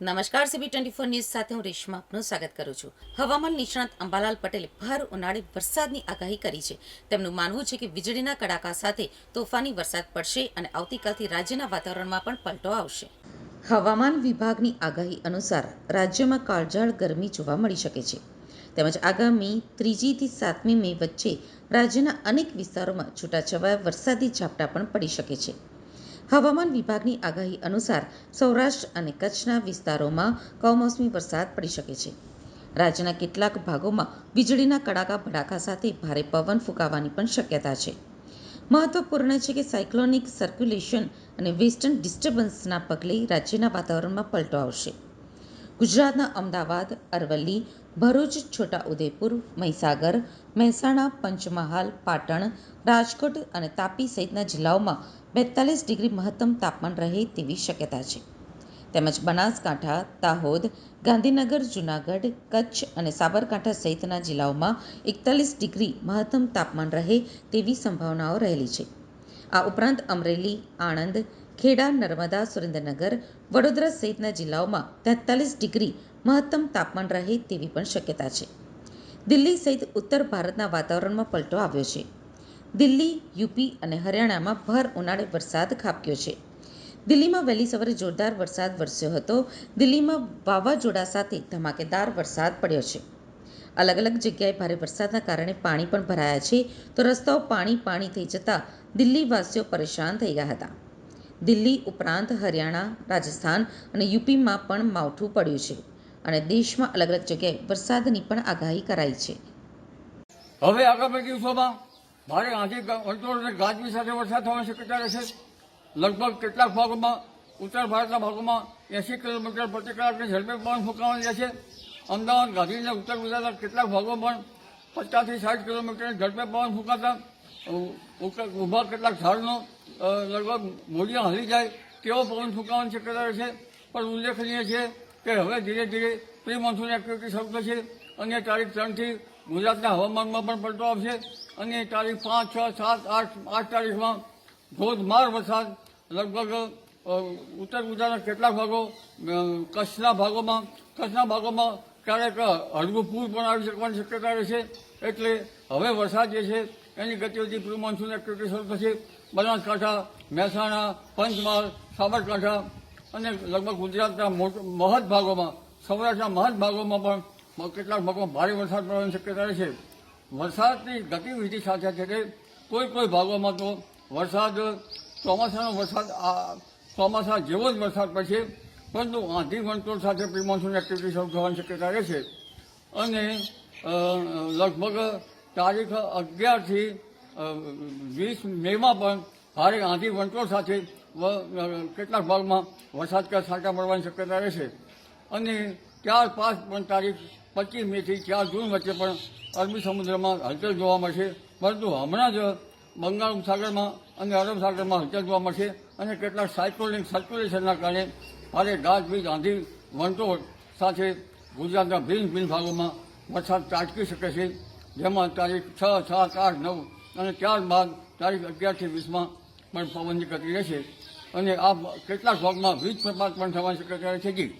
નમસ્કાર CB twenty four news સાથે હું રેશમા આપનું સ્વાગત કરું છું. હવામાન નિષ્ણાત અંબાલાલ પટેલે ભર ઉનાળે વરસાદની આગાહી કરી છે. તેમનું માનવું છે કે વીજળીના કડાકા સાથે તોફાની વરસાદ પડશે અને આવતીકાલથી રાજ્યના વાતાવરણમાં પણ પલટો આવશે. હવામાન વિભાગની આગાહી અનુસાર રાજ્યમાં કાળઝાળ ગરમી જોવા મળી શકે છે. તેમજ આગામી ત્રીજીથી સાતમી મે વચ્ચે રાજ્યના અનેક વિસ્તારોમાં છૂટાછવાયા વરસાદી ઝાપટા પણ પડી શકે છે. હવામાન વિભાગની આગાહી અનુસાર સૌરાષ્ટ્ર અને કચ્છના વિસ્તારોમાં કમોસમી વરસાદ પડી શકે છે. રાજ્યના કેટલાક ભાગોમાં વીજળીના કડાકા, ભડાકા સાથે ભારે પવન ફૂંકાવાની પણ શક્યતા છે. મહત્વપૂર્ણ છે કે સાયક્લોનિક સર્ક્યુલેશન અને વેસ્ટર્ન ડિસ્ટર્બન્સના પગલે રાજ્યના વાતાવરણમાં પલટો આવશે. ગુજરાતના અમદાવાદ, અરવલ્લી ભરૂચ, છોટાઉદેપુર, મહીસાગર, મહેસાણા, પંચમહાલ, પાટણ, રાજકોટ અને તાપી સહિતના જિલ્લાઓમાં બેતાલીસ ડિગ્રી મહત્તમ તાપમાન રહે તેવી શક્યતા છે. તેમજ બનાસકાંઠા, દાહોદ, ગાંધીનગર, જૂનાગઢ, કચ્છ અને સાબરકાંઠા સહિતના જિલ્લાઓમાં એકતાલીસ ડિગ્રી મહત્તમ તાપમાન રહે તેવી સંભાવનાઓ રહેલી છે. આ ઉપરાંત અમરેલી, આણંદ, ખેડા, નર્મદા, સુરેન્દ્રનગર, વડોદરા સહિતના જિલ્લાઓમાં તેતાલીસ ડિગ્રી મહત્તમ તાપમાન રહે તેવી પણ શક્યતા છે. દિલ્હી સહિત ઉત્તર ભારતના વાતાવરણમાં પલટો આવ્યો છે. દિલ્હી, યુપી અને હરિયાણામાં ભર ઉનાળે વરસાદ ખાબક્યો છે. દિલ્હીમાં વહેલી સવારે જોરદાર વરસાદ વરસ્યો હતો. દિલ્હીમાં વાવાઝોડા સાથે ધમાકેદાર વરસાદ પડ્યો છે. અલગ અલગ જગ્યાએ ભારે વરસાદના કારણે પાણી પણ ભરાયા છે. તો રસ્તાઓ પાણી પાણી થઈ જતાં દિલ્હીવાસીઓ પરેશાન થઈ ગયા હતા. દિલ્હી ઉપરાંત હરિયાણા, રાજસ્થાન અને યુપીમાં પણ માવઠું પડ્યું છે. અને દેશમાં અલગ અલગ જગ્યાએ વરસાદની પણ આગાહી કરાઈ છે. હવે આગામી દિવસોમાં ભારે આંધી વંટોળ અને ગાજવી સાથે વરસાદ થવાની શક્યતા રહેશે. લગભગ કેટલાક ભાગોમાં, ઉત્તર ભારતના ભાગોમાં એંસી કિલોમીટર પ્રતિ કલાકની ઝડપે પવન ફૂંકાવાની રહેશે. અમદાવાદ, ગાંધીનગર, ઉત્તર ગુજરાતના કેટલાક ભાગોમાં પણ પચાસથી સાઠ કિલોમીટરની ઝડપે પવન ફૂંકાતા. ઊભા કેટલાક ઝાડનો લગભગ મૂળિયા હલી જાય તેવો પવન ફૂંકાવાની શક્યતા રહેશે. પણ ઉલ્લેખનીય છે કે હવે ધીરે ધીરે પ્રી મોન્સૂન એક્ટિવિટી શરૂ થશે. અને તારીખ ત્રણથી ગુજરાતના હવામાનમાં પણ પલટો આવશે. અને તારીખ પાંચ, છ, સાત, આઠ આઠ તારીખમાં ધોધમાર વરસાદ લગભગ ઉત્તર ગુજરાતના કેટલાક ભાગો કચ્છના ભાગોમાં કચ્છના ભાગોમાં ક્યારેક હળવું પૂર પણ આવી શકવાની શક્યતા રહેશે એટલે હવે વરસાદ જે છે, એની ગતિવિધિ પ્રી મોન્સૂન એક્ટિવિટી શરૂ થશે. બનાસકાંઠા, મહેસાણા, પંચમહાલ, સાબરકાંઠા અને લગભગ ગુજરાતના મહદ ભાગોમાં, સૌરાષ્ટ્રના મહદ ભાગોમાં પણ કેટલાક ભાગોમાં ભારે વરસાદ પડવાની શક્યતા રહે છે. વરસાદની ગતિવિધિ સાથે સાથે કોઈ કોઈ ભાગોમાં તો વરસાદ, ચોમાસાનો વરસાદ, આ, ચોમાસા જેવો જ વરસાદ પડશે પરંતુ આંધી વંટોળ સાથે પ્રિમોન્સન એક્ટિવિટી શરૂ થવાની શક્યતા રહે છે. અને લગભગ તારીખ અગિયારથી વીસ મેમાં પણ ભારે આંધી વંટોળ સાથે કેટલાક ભાગમાં વરસાદ કે છાંટા પડવાની શક્યતા રહેશે. અને ચાર પાંચ પણ તારીખ પચીસ મેથી ચાર જૂન વચ્ચે પણ અરબી સમુદ્રમાં હલચલ જોવા મળશે. પરંતુ હમણાં જ બંગાળ ઉપસાગરમાં અને અરબ સાગરમાં હલચલ જોવા મળશે અને કેટલાક સાયક્લોનિક સર્ક્યુલેશનના કારણે ભારે ગાજવીજ આંધી વંટોળ સાથે ગુજરાતના ભિન્ન ભિન્ન ભાગોમાં વરસાદ ત્રાટકી શકે છે. જેમાં તારીખ છ, સાત, આઠ, નવ અને ત્યારબાદ તારીખ અગિયારથી વીસમાં પણ પવનની ગતિ રહેશે. અને આ કેટલાક ભાગમાં વીજ પ્રપાત પણ થવાની શક્યતા છે જી.